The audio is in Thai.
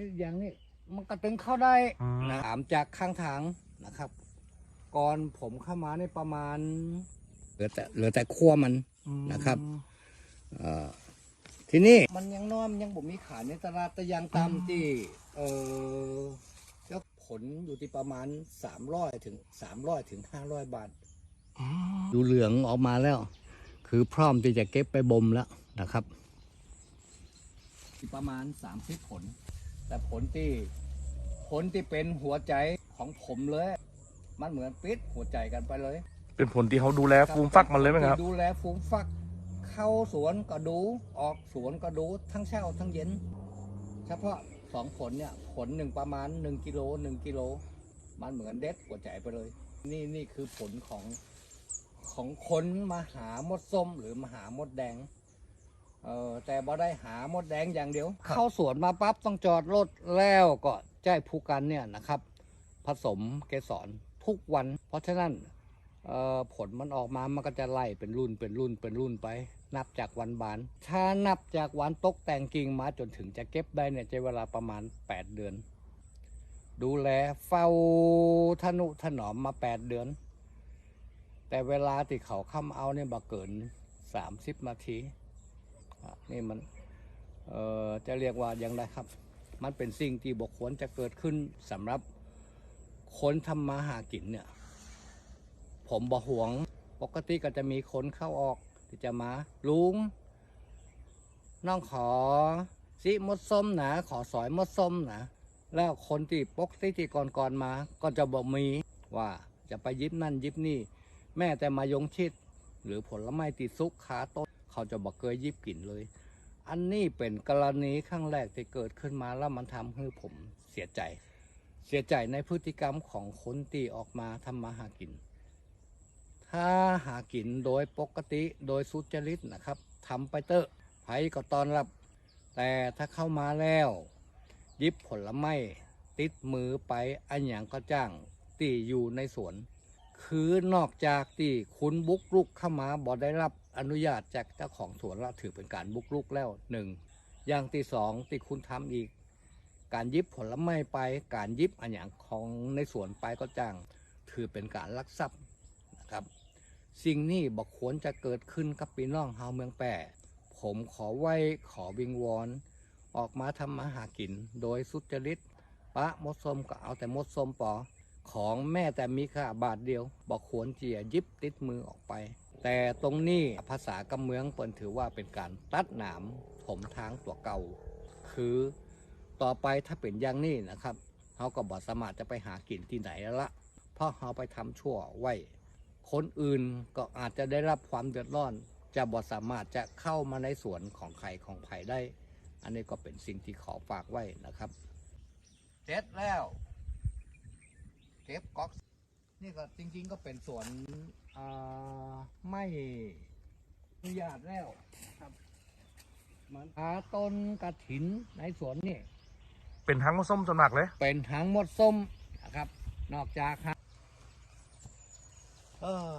นี่อย่างนี้มันก็ตึงเข้าได้อืมนะถามจากข้างทางนะครับ ก่อนผมเข้ามาในประมาณ เหลือแต่เหลือแต่ขั้วมัน นะครับ เอ่อทีนี้มันยังน้อมยังบ่มีขายในตลาดแต่ยังตามที่เออก็ผลอยู่ที่ประมาณ300ถึง300ถึง500 บาท อืมดูเหลืองออกมาแล้ว คือพร้อมที่จะเก็บไปบ่มแล้วนะครับ ประมาณ 30 ผล แต่ผลที่ผลที่เป็นหัวใจของผมเลย มันเหมือนปิดหัวใจกันไปเลยเป็นผลที่เขาดูแลฟูมฟักมันเลยไหมครับ ดูแลฟูมฟัก เข้าสวนก็ดู ออกสวนก็ดู ทั้งเช้าทั้งเย็น เฉพาะสองผลเนี่ย ผลหนึ่งประมาณหนึ่งกิโลหนึ่งกิโล มันเหมือนเด็ดหัวใจไปเลย นี่นี่คือผลของของคนมาหามดส้มหรือมาหามดแดงเออแต่บ่ได้หามดแดงอย่างเดียวครับเข้าสวนมาปั๊บต้องจอดรถแล้วก็ใจผู้กันเนี่ยนะครับ ผสมเกสรทุกวัน เพราะฉะนั้นเอ่อผลมันออกมามันก็จะไล่เป็นรุ่นเป็นรุ่นเป็นรุ่นไป นับจากวันบาน ถ้านับจากวันตกแต่งกิ่งมาจนถึงจะเก็บได้เนี่ยใช้เวลาประมาณ 8 เดือน ดูแลเฝ้าทนุถนอมมา 8 เดือน แต่เวลาที่เขาเข้ามาเอาเนี่ยบ่เกิน 30นาทีอะ นี่มันจะเรียกว่าอย่างไรครับ มันเป็นสิ่งที่บกควรจะเกิดขึ้นสำหรับคนทำมาหากินเนี่ย ผมบ่หวงปกติก็จะมีคนเข้าออกที่จะมาลุงน้องขอสิมดส้มนะขอสอยมดส้มนะแล้วคนที่ปกติที่ก่อนๆมา ก็จะบอกมีว่าจะไปยิบนั่นยิบนี่ แม่แต่มายงชิด หรือผลไม้ติดซุกขาต้น เขาจะบอกเคยยิบกินเลย อันนี้เป็นกรณีครั้งแรกที่เกิดขึ้นมาแล้วมันทำให้ผมเสียใจ เสียใจในพฤติกรรมของคนที่ออกมาทำมาหากิน ถ้าหากินโดยปกติโดยสุจริตนะครับทำไปเตอะไผก็ตอนรับ แต่ถ้าเข้ามาแล้วยิบผลไม้ติดมือไปอันอย่างก็จ้างตีอยู่ในสวน คือนอกจากที่คุณบุกรุกเข้ามาบ่ได้รับ อนุญาตจากเจ้าของสวนแล้วถือเป็นการบุกรุกแล้วหนึ่งอย่างที่สองที่คุณทำอีก การยิบผลไม้ไป การยิบอันอย่างของในสวนไปก็จ้าง ถือเป็นการลักทรัพย์นะครับ สิ่งนี้บอกควรจะเกิดขึ้นกับพี่น้องเฮาเมืองแปร่ผมขอไหว้ขอวิงวอนออกมาทำมาหากิน โดยสุจริตปะมดส้มก็เอาแต่มดส้มปอ ของแม่แต่มีค่าบาทเดียว บอกควรเจียยิบติดมือออกไป แต่ตรงนี้ภาษากำเมืองเปินถือว่าเป็นการตัดหนามถมทางตัวเก่า คือต่อไปถ้าเป็นอย่างนี้นะครับเขาก็บอสามารถจะไปหากินที่ไหนแล้วละเพราะเขาไปทำชั่วไว้ คนอื่นก็อาจจะได้รับความเดือดร้อน จะบ่สามารถจะเข้ามาในสวนของใครของไผ่ได้ อันนี้ก็เป็นสิ่งที่ขอฝากไว้นะครับ เสร็จแล้ว เก็บก๊อก นี่ก็จริง ๆ ก็เป็นสวนอ่าไม่อนุญาตแล้วนะครับมันหาต้นกระถินในสวนนี่ เป็นทั้งมะส้มจนหนักเลย เป็นทั้งหมดส้มนะครับ นอกจากฮะเออ